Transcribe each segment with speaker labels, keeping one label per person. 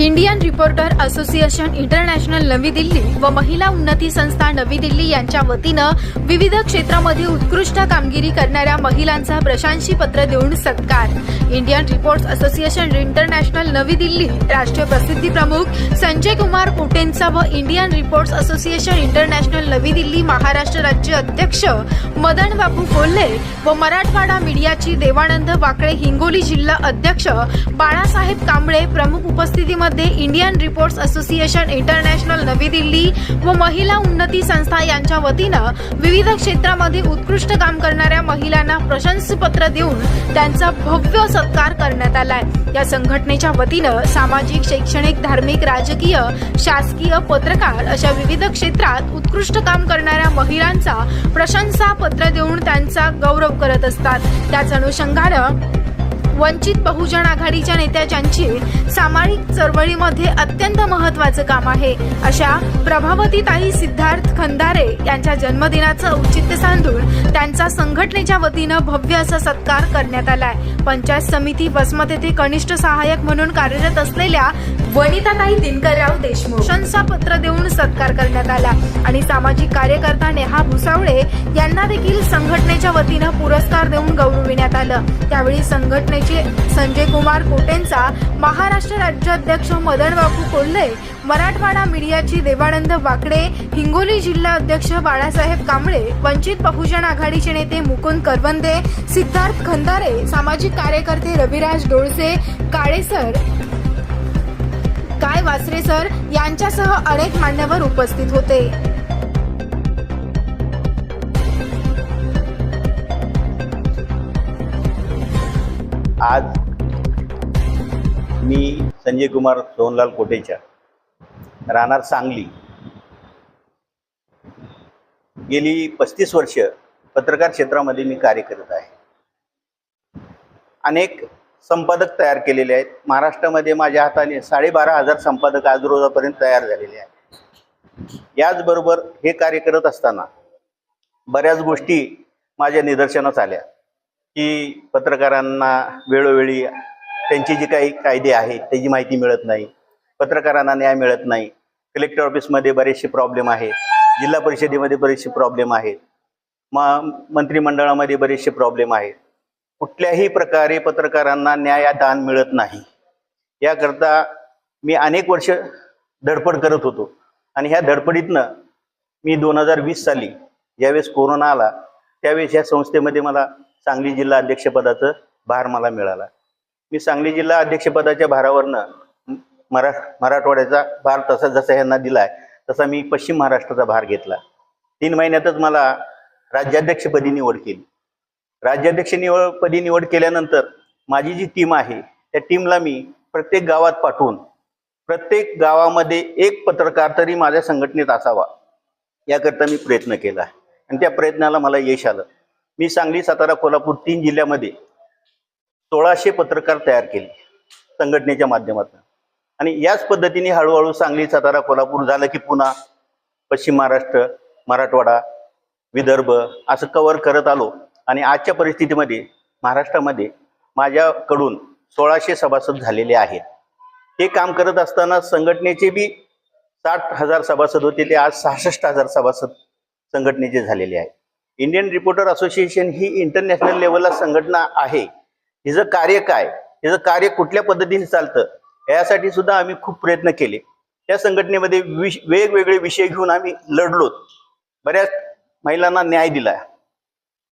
Speaker 1: Indian reporter association international नवी दिल्ली व महिला उन्नती संस्था नवी दिल्ली यांच्या वतीनं विविध क्षेत्रामध्ये उत्कृष्ट कामगिरी करणाऱ्या महिलांचा प्रशांशी पत्र देऊन सत्कार. इंडियन रिपोर्ट्स असोसिएशन इंटरनॅशनल नवी दिल्ली राष्ट्रीय प्रसिद्धी प्रमुख संजय कुमार कोटेंचा व इंडियन रिपोर्ट्स असोसिएशन इंटरनॅशनल नवी दिल्ली महाराष्ट्र राज्य अध्यक्ष मदन बापू कोल्हे व मराठवाडा मीडियाची देवानंद वाकळे हिंगोली जिल्हा अध्यक्ष बाळासाहेब कांबळे प्रमुख उपस्थितीमध्ये मध्ये इंडियन रिपोर्ट्स असोसिएशन इंटरनॅशनल नवी दिल्ली व महिला उन्नती संस्था यांच्या वतीनं विविध क्षेत्रामध्ये उत्कृष्ट काम करणाऱ्या महिलांना प्रशंसापत्र देऊन त्यांचा भव्य सत्कार करण्यात आलाय. या संघटनेच्या वतीनं सामाजिक शैक्षणिक धार्मिक राजकीय शासकीय पत्रकार अशा विविध क्षेत्रात उत्कृष्ट काम करणाऱ्या महिलांचा प्रशंसा पत्र देऊन त्यांचा गौरव करत असतात. त्याच अनुषंगानं वंचित बहुजन आघाडीच्या नेत्या ज्यांची सामाजिक चळवळीमध्ये अत्यंत महत्वाचं काम आहे. अशा प्रभावतीताई सिद्धार्थ खंदारे यांच्या जन्मदिनाचं औचित्य साधून त्यांचा संघटनेच्या वतीनं भव्य असा सत्कार करण्यात आलाय. पंचायत समिती वसमत येथे कनिष्ठ सहाय्यक म्हणून कार्यरत असलेल्या वनिताताई दिनकरराव देशमुख प्रशंसा पत्र देऊन सत्कार करण्यात आला. आणि सामाजिक कार्यकर्ता नेहा भुसावळे यांना देखील संघटनेच्या वतीनं पुरस्कार देऊन गौरविण्यात आलं. त्यावेळी संघटनेचे संजय कुमार कोटेंचा महाराष्ट्र राज्याध्यक्ष मदन बापू कोल्हे मराठवाडा मीडियाची देवानंद वाकडे हिंगोली जिल्हा अध्यक्ष बाळासाहेब कांबळे वंचित बहुजन आघाडीचे नेते मुकुंद करवंदे सिद्धार्थ खंदारे सामाजिक कार्यकर्ते रविराज डोळसे काळेसर काय वासरे सर यांच्यासह अनेक मान्यवर उपस्थित होते.
Speaker 2: आज मी संजय कुमार सोहनलाल कोटेच्या राहणार सांगली. गेली पस्तीस वर्ष पत्रकार क्षेत्रामध्ये मी कार्य करत आहे. अनेक संपादक तयार केलेले आहेत. महाराष्ट्रामध्ये माझ्या हाताने साडेबारा हजार संपादक आज रोजापर्यंत तयार झालेले आहेत. याचबरोबर हे कार्य करत असताना बऱ्याच गोष्टी माझ्या निदर्शनास आल्या. की पत्रकारांना वेळोवेळी त्यांची जी काही कायदे आहेत त्याची माहिती मिळत नाही. पत्रकारांना न्याय मिळत नाही. कलेक्टर ऑफिसमध्ये बरेचसे प्रॉब्लेम आहेत. जिल्हा परिषदेमध्ये बरेचसे प्रॉब्लेम आहेत. म मंत्रिमंडळामध्ये बरेचसे प्रॉब्लेम आहेत. कुठल्याही प्रकारे पत्रकारांना न्यायदान मिळत नाही. याकरता मी अनेक वर्ष धडपड करत होतो. आणि ह्या धडपडीतनं मी दोन हजार वीस साली ज्यावेळेस कोरोना आला त्यावेळेस या संस्थेमध्ये मला सांगली जिल्हा अध्यक्षपदाचं भार मला मिळाला. मी सांगली जिल्हा अध्यक्षपदाच्या भारावरनं मरा मराठवाड्याचा भार तसा जसा ह्यांना दिला आहे तसा मी पश्चिम महाराष्ट्राचा भार घेतला. तीन महिन्यातच मला राज्याध्यक्षपदी निवड केली. राज्याध्यक्ष निवड पदी निवड केल्यानंतर माझी जी टीम आहे त्या टीमला मी प्रत्येक गावात पाठवून प्रत्येक गावामध्ये एक पत्रकार तरी माझ्या संघटनेत असावा याकरता मी प्रयत्न केला आणि त्या प्रयत्नाला मला यश आलं. मी सांगली सातारा कोल्हापूर तीन जिल्ह्यामध्ये सोळाशे पत्रकार तयार केले संघटनेच्या माध्यमातून. आणि याच पद्धतीने हळूहळू सांगली सातारा कोल्हापूर झालं की पुन्हा पश्चिम महाराष्ट्र मराठवाडा विदर्भ असं कव्हर करत आलो. आणि आजच्या परिस्थितीमध्ये महाराष्ट्रामध्ये माझ्याकडून सोळाशे सभासद झालेले आहेत. हे काम करत असताना संघटनेचे बी साठ हजार सभासद होते ते आज सहासष्ट हजार सभासद संघटनेचे झालेले आहेत. इंडियन रिपोर्टर असोसिएशन ही इंटरनॅशनल लेवलला संघटना आहे. हिचं कार्य काय? हिचं कार्य कुठल्या पद्धतीने चालतं? यासाठी सुद्धा आम्ही खूप प्रयत्न केले. त्या संघटनेमध्ये विश वेगवेगळे विषय घेऊन आम्ही लढलो बऱ्याच महिलांना न्याय दिला.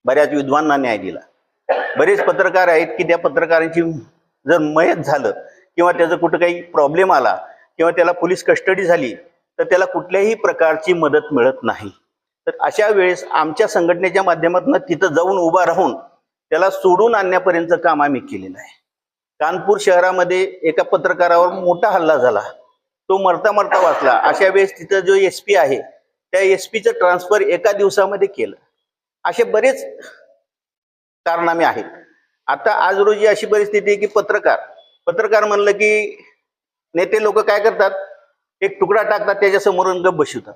Speaker 2: बऱ्याच विद्वांना न्याय दिला. बरेच पत्रकार आहेत की त्या पत्रकारांची जर मयत झालं किंवा त्याचा कुठं काही प्रॉब्लेम आला किंवा त्याला पोलीस कस्टडी झाली तर त्याला कुठल्याही प्रकारची मदत मिळत नाही. तर अशा वेळेस आमच्या संघटनेच्या माध्यमातून तिथं जाऊन उभा राहून त्याला सोडून आणण्यापर्यंतचं काम आम्ही केलेलं आहे. कानपूर शहरामध्ये एका पत्रकारावर मोठा हल्ला झाला. तो मरता मरता वाचला. अशा वेळेस तिथं जो एस पी आहे त्या एस पीचं ट्रान्सफर एका दिवसामध्ये केलं. असे बरेच कारनामे आहेत. आता आज रोजी अशी परिस्थिती आहे की पत्रकार पत्रकार म्हणलं की नेते लोक काय करतात? एक तुकडा टाकतात त्याच्यासमोरून गप बसवतात.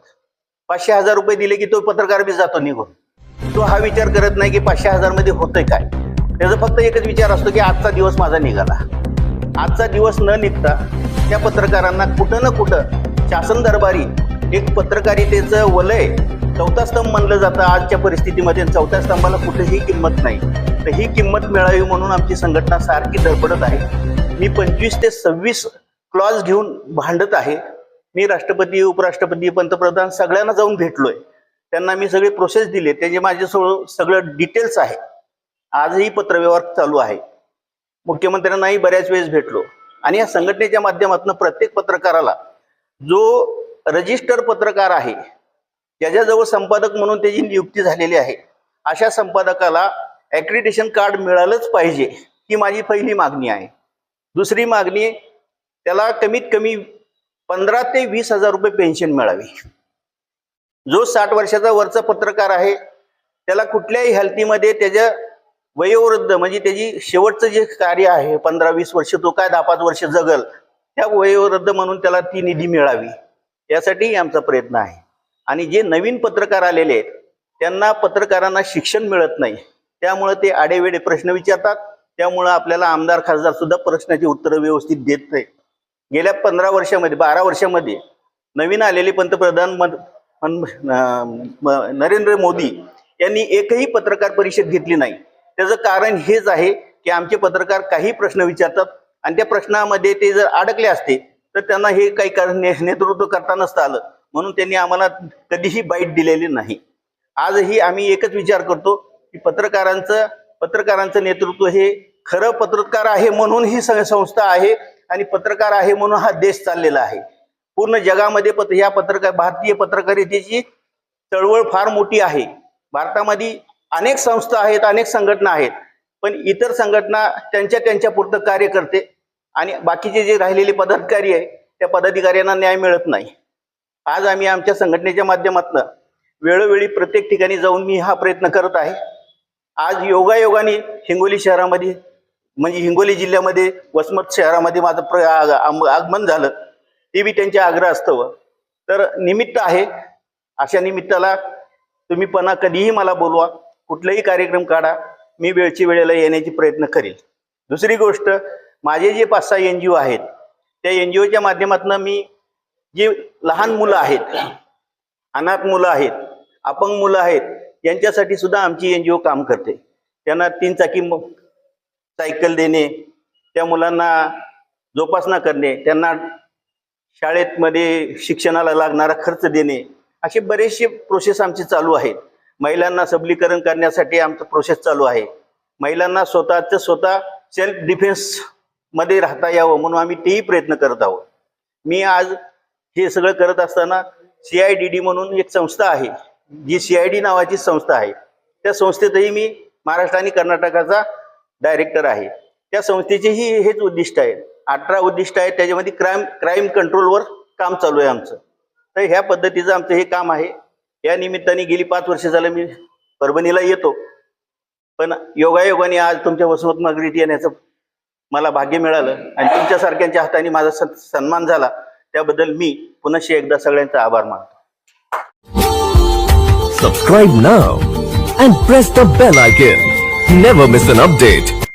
Speaker 2: पाचशे हजार रुपये दिले की तो पत्रकार बी जातो निघून. तो हा विचार करत नाही की पाचशे हजारमध्ये होतंय काय. त्याचा फक्त एकच विचार असतो की आजचा दिवस माझा निघाला. आजचा दिवस न निघता त्या पत्रकारांना कुठं ना कुठं शासन दरबारी एक पत्रकारितेचं वलय चौथा स्तंभ म्हणलं जातं. आजच्या परिस्थितीमध्ये चौथ्या स्तंभाला कुठेही किंमत नाही. तर ही किंमत मिळावी म्हणून आमची संघटना सारखी धडपडत आहे. मी पंचवीस ते सव्वीस क्लॉज घेऊन भांडत आहे. मी राष्ट्रपती उपराष्ट्रपती पंतप्रधान सगळ्यांना जाऊन भेटलोय. त्यांना मी सगळे प्रोसेस दिले. त्याचे माझे सगळं डिटेल्स आहे. आजही पत्रव्यवहार चालू आहे. मुख्यमंत्र्यांनाही बऱ्याच वेळेस भेटलो. आणि या संघटनेच्या माध्यमातून प्रत्येक पत्रकाराला जो रजिस्टर पत्रकार आहे ज्याच्याजवळ संपादक म्हणून त्याची नियुक्ती झालेली आहे. अशा संपादकाला ॲक्रिडिटेशन कार्ड मिळालंच पाहिजे ही माझी पहिली मागणी आहे. दुसरी मागणी त्याला कमीत कमी पंधरा ते वीस हजार रुपये पेन्शन मिळावी. जो साठ वर्षाचा वरचा पत्रकार आहे त्याला कुठल्याही हेल्थीमध्ये त्याच्या वयोवृद्ध म्हणजे त्याची शेवटचं जे कार्य आहे पंधरा वीस वर्ष तो काय दहा पाच वर्ष जगल त्या वयोवृद्ध म्हणून त्याला ती निधी मिळावी. यासाठीही आमचा प्रयत्न आहे. आणि जे नवीन पत्रकार आलेले आहेत त्यांना पत्रकारांना शिक्षण मिळत नाही. त्यामुळे ते आडेवेडे प्रश्न विचारतात. त्यामुळं आपल्याला आमदार खासदार सुद्धा प्रश्नाची उत्तरं व्यवस्थित देत नाही गेल्या पंधरा वर्षामध्ये बारा वर्षामध्ये नवीन आलेले पंतप्रधान म- नरेंद्र मोदी यांनी एकही पत्रकार परिषद घेतली नाही. त्याचं कारण हेच आहे की आमचे पत्रकार काही प्रश्न विचारतात आणि त्या प्रश्नामध्ये ते जर अडकले असते तर त्यांना हे काही कारण ने- नेतृत्व करता नसतं आलं. म्हणून त्यांनी आम्हाला कधीही बाईट दिलेली नाही. आजही आम्ही एकच विचार करतो की पत्रकारांचं पत्रकारांचं नेतृत्व हे खरं पत्रकार आहे म्हणून ही संस्था आहे आणि पत्रकार आहे म्हणून हा देश चाललेला आहे. पूर्ण जगामध्ये पत्र या पत्रकार भारतीय पत्रकारितेची चळवळ फार मोठी आहे. भारतामध्ये अनेक संस्था आहेत अनेक संघटना आहेत पण इतर संघटना त्यांच्या त्यांच्या पुरतं कार्य करते आणि बाकीचे जे राहिलेले पदाधिकारी आहे त्या पदाधिकाऱ्यांना न्याय मिळत नाही. आज आम्ही आमच्या संघटनेच्या माध्यमातून वेळोवेळी प्रत्येक ठिकाणी जाऊन मी हा प्रयत्न करत आहे. आज योगायोगाने हिंगोली शहरामध्ये म्हणजे हिंगोली जिल्ह्यामध्ये वसमत शहरामध्ये माझं प्र आग- आम- आगमन झालं. ते बी त्यांच्या आग्रह असतं तर निमित्त आहे अशा निमित्ताला तुम्ही पणा कधीही मला बोलवा. कुठलाही कार्यक्रम काढा. मी वेळची वेळेला येण्याची प्रयत्न करेल. दुसरी गोष्ट माझे जे पाच सहा एन जी ओ आहेत त्या एन जी ओच्या माध्यमातून मी जी लहान मुलं आहेत अनाथ मुलं आहेत अपंग मुलं आहेत यांच्यासाठी सुद्धा आमची एन जी ओ काम करते. त्यांना तीन चाकी सायकल देणे त्या मुलांना जोपासना करणे त्यांना शाळेतमध्ये शिक्षणाला लागणारा खर्च देणे असे बरेचसे प्रोसेस आमचे चालू आहेत. महिलांना सबलीकरण करण्यासाठी आमचा प्रोसेस चालू आहे. महिलांना स्वतःचं स्वतः सेल्फ डिफेन्समध्ये राहता यावं म्हणून आम्ही तेही प्रयत्न करत आहोत. मी आज हे सगळं करत असताना सी आय डी डी म्हणून एक संस्था आहे जी सी आय डी नावाची संस्था आहे. त्या संस्थेतही मी महाराष्ट्र आणि कर्नाटकाचा डायरेक्टर आहे. त्या संस्थेचेही हेच उद्दिष्ट आहे. अठरा उद्दिष्ट आहेत त्याच्यामध्ये क्राईम क्राईम कंट्रोलवर काम चालू आहे आमचं. तर ह्या पद्धतीचं आमचं हे काम आहे. या निमित्ताने गेली पाच वर्ष झालं मी परभणीला येतो. पण योगायोगाने आज तुमच्या वसमत नगरीत येण्याचं मला भाग्य मिळालं आणि तुमच्यासारख्यांच्या हाताने माझा सन्मान झाला. त्याबद्दल मी पुनशी एकदा सगळ्यांचा आभार मानतो.
Speaker 3: Subscribe now and press the bell icon never miss an update